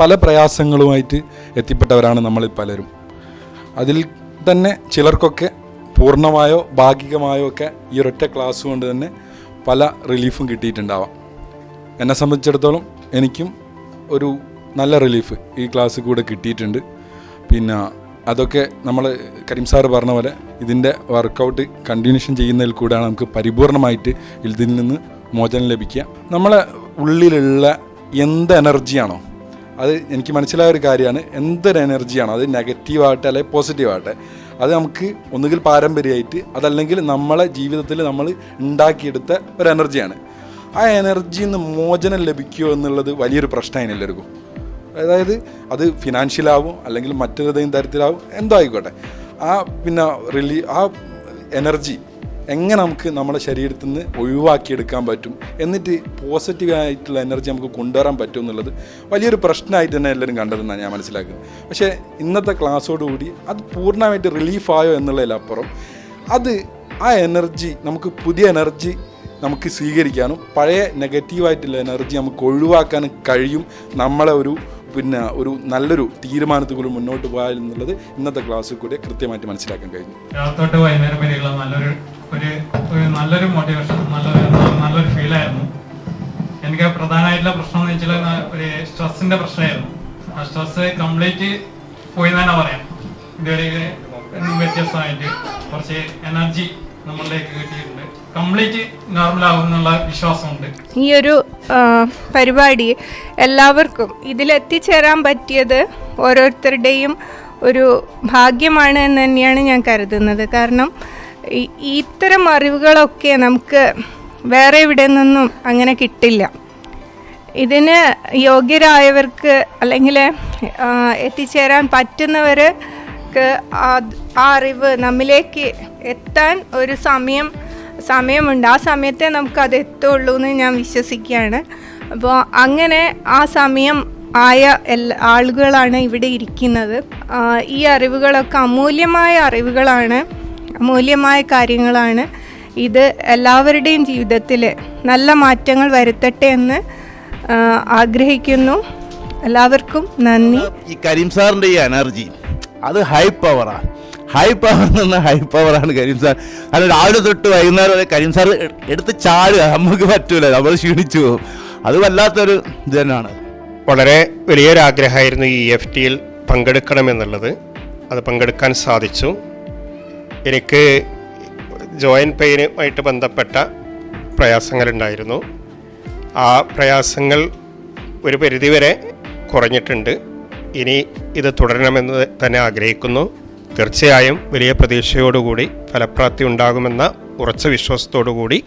പല പ്രയാസങ്ങളുമായിട്ട് എത്തിപ്പെട്ടവരാണ് നമ്മളിൽ പലരും. അതിൽ തന്നെ ചിലർക്കൊക്കെ പൂർണമായോ ഭാഗികമായോ ഒക്കെ ഈ ഒരൊറ്റ ക്ലാസ് കൊണ്ട് തന്നെ പല റിലീഫും കിട്ടിയിട്ടുണ്ടാവാം. എന്നെ സംബന്ധിച്ചിടത്തോളം എനിക്കും ഒരു നല്ല റിലീഫ് ഈ ക്ലാസ് കൂടെ കിട്ടിയിട്ടുണ്ട്. പിന്നെ അതൊക്കെ നമ്മൾ കരീം സാറ് പറഞ്ഞ പോലെ ഇതിന്റെ വർക്കൗട്ട് കണ്ടിന്യൂഷൻ ചെയ്യുന്നതിൽ കൂടെയാണ് നമുക്ക് പരിപൂർണമായിട്ട് ഇതിൽ നിന്ന് മോചനം ലഭിക്കുക. നമ്മളെ ഉള്ളിലുള്ള എന്ത് എനർജിയാണോ അത് എനിക്ക് മനസ്സിലായ ഒരു കാര്യമാണ്. എന്തൊരു എനർജിയാണ് അത് നെഗറ്റീവ് ആവട്ടെ അല്ലെങ്കിൽ പോസിറ്റീവ് ആവട്ടെ അത് നമുക്ക് ഒന്നുകിൽ പാരമ്പര്യമായിട്ട് അതല്ലെങ്കിൽ നമ്മളെ ജീവിതത്തിൽ നമ്മൾ ഉണ്ടാക്കിയെടുത്ത ഒരു എനർജിയാണ്. ആ എനർജിയിൽ നിന്ന് മോചനം ലഭിക്കുമോ എന്നുള്ളത് വലിയൊരു പ്രശ്നമാണ് എല്ലാവർക്കും. അതായത് അത് ഫിനാൻഷ്യലാവും അല്ലെങ്കിൽ മറ്റേതെങ്കിലും തരത്തിലാവും എന്തോ ആയിക്കോട്ടെ. ആ പിന്നെ റിലീ ആ എനർജി എങ്ങനെ നമുക്ക് നമ്മുടെ ശരീരത്തിൽ നിന്ന് ഒഴിവാക്കിയെടുക്കാൻ പറ്റും? എന്നിട്ട് പോസിറ്റീവായിട്ടുള്ള എനർജി നമുക്ക് കൊണ്ടുവരാൻ പറ്റും എന്നുള്ളത് വലിയൊരു പ്രശ്നമായിട്ട് തന്നെ എല്ലാവരും കണ്ടതെന്നാണ് ഞാൻ മനസ്സിലാക്കുന്നത്. പക്ഷേ ഇന്നത്തെ ക്ലാസ്സോടുകൂടി അത് പൂർണമായിട്ട് റിലീഫായോ എന്നുള്ളതിലപ്പുറം അത് ആ എനർജി നമുക്ക് പുതിയ എനർജി നമുക്ക് സ്വീകരിക്കാനും പഴയ നെഗറ്റീവായിട്ടുള്ള എനർജി നമുക്ക് ഒഴിവാക്കാനും കഴിയും നമ്മളെ ഒരു പിന്നെ ഒരു നല്ലൊരു തീരുമാനത്തിൽ മുന്നോട്ട് പോയാൽ എന്നുള്ളത് ഇന്നത്തെ ക്ലാസ്സിൽ കൂടി കൃത്യമായിട്ട് മനസ്സിലാക്കാൻ കഴിഞ്ഞു. രാത്രോട്ട് വൈകുന്നേരം വരെയുള്ള നല്ലൊരു ഒരു ഒരു നല്ലൊരു മോട്ടിവേഷൻ നല്ലൊരു നല്ലൊരു ഫീലായിരുന്നു എനിക്ക് പ്രധാനമായിട്ടുള്ള പ്രശ്നം എന്ന് വെച്ചാൽ ഒരു സ്ട്രെസ്സിന്റെ പ്രശ്നമായിരുന്നു. ആ സ്ട്രെസ് കംപ്ലീറ്റ് പോയി തന്നെ പറയാം. ഇതുവരെ വ്യത്യസ്തമായിട്ട് കുറച്ച് എനർജി നമ്മളിലേക്ക് കിട്ടിയിട്ടുണ്ട്. കംപ്ലീറ്റ് നോർമൽ വിശ്വാസമുണ്ട്. ഈ ഒരു പരിപാടി എല്ലാവർക്കും ഇതിലെത്തിച്ചേരാൻ പറ്റിയത് ഓരോരുത്തരുടെയും ഒരു ഭാഗ്യമാണ് എന്ന് തന്നെയാണ് ഞാൻ കരുതുന്നത്. കാരണം ഇത്തരം അറിവുകളൊക്കെ നമുക്ക് വേറെ ഇവിടെ നിന്നും അങ്ങനെ കിട്ടില്ല. ഇതിന് യോഗ്യരായവർക്ക് അല്ലെങ്കിൽ എത്തിച്ചേരാൻ പറ്റുന്നവർക്ക് ആ അറിവ് നമ്മിലേക്ക് എത്താൻ ഒരു സമയം സമയമുണ്ട്. ആ സമയത്തെ നമുക്ക് അത് എത്തുള്ളൂ എന്ന് ഞാൻ വിശ്വസിക്കുകയാണ്. അപ്പോൾ അങ്ങനെ ആ സമയം ആയ എല്ലാ ആളുകളാണ് ഇവിടെ ഇരിക്കുന്നത്. ഈ അറിവുകളൊക്കെ അമൂല്യമായ അറിവുകളാണ്. അമൂല്യമായ കാര്യങ്ങളാണ്. ഇത് എല്ലാവരുടെയും ജീവിതത്തിൽ നല്ല മാറ്റങ്ങൾ വരുത്തട്ടെ എന്ന് ആഗ്രഹിക്കുന്നു. എല്ലാവർക്കും നന്ദി. ഈ കരീം സാറിന്റെ ഈ എനർജി അത് ഹൈ പവറാണ് ഹൈ പവർ നിന്ന് ഹൈ പവറാണ് കരീം സാർ. അത് രാവിലെ തൊട്ട് വൈകുന്നേരം വരെ കരീം സാർ എടുത്ത് ചാടുക നമുക്ക് പറ്റൂല നമ്മൾ ക്ഷീണിച്ചു പോകും. അത് വല്ലാത്തൊരു ഇത് തന്നെയാണ് വളരെ വലിയൊരു ആഗ്രഹമായിരുന്നു ഈ എഫ് ടിയിൽ പങ്കെടുക്കണമെന്നുള്ളത് അത് പങ്കെടുക്കാൻ സാധിച്ചു. എനിക്ക് ജോയിൻ പെയിനുമായിട്ട് ബന്ധപ്പെട്ട പ്രയാസങ്ങളുണ്ടായിരുന്നു. ആ പ്രയാസങ്ങൾ ഒരു പരിധിവരെ കുറഞ്ഞിട്ടുണ്ട്. ഇനി ഇത് തുടരണമെന്ന് തന്നെ ആഗ്രഹിക്കുന്നു. തീർച്ചയായും വലിയ പ്രതീക്ഷയോടുകൂടി ഫലപ്രാപ്തി ഉണ്ടാകുമെന്ന ഉറച്ച വിശ്വാസത്തോടു കൂടി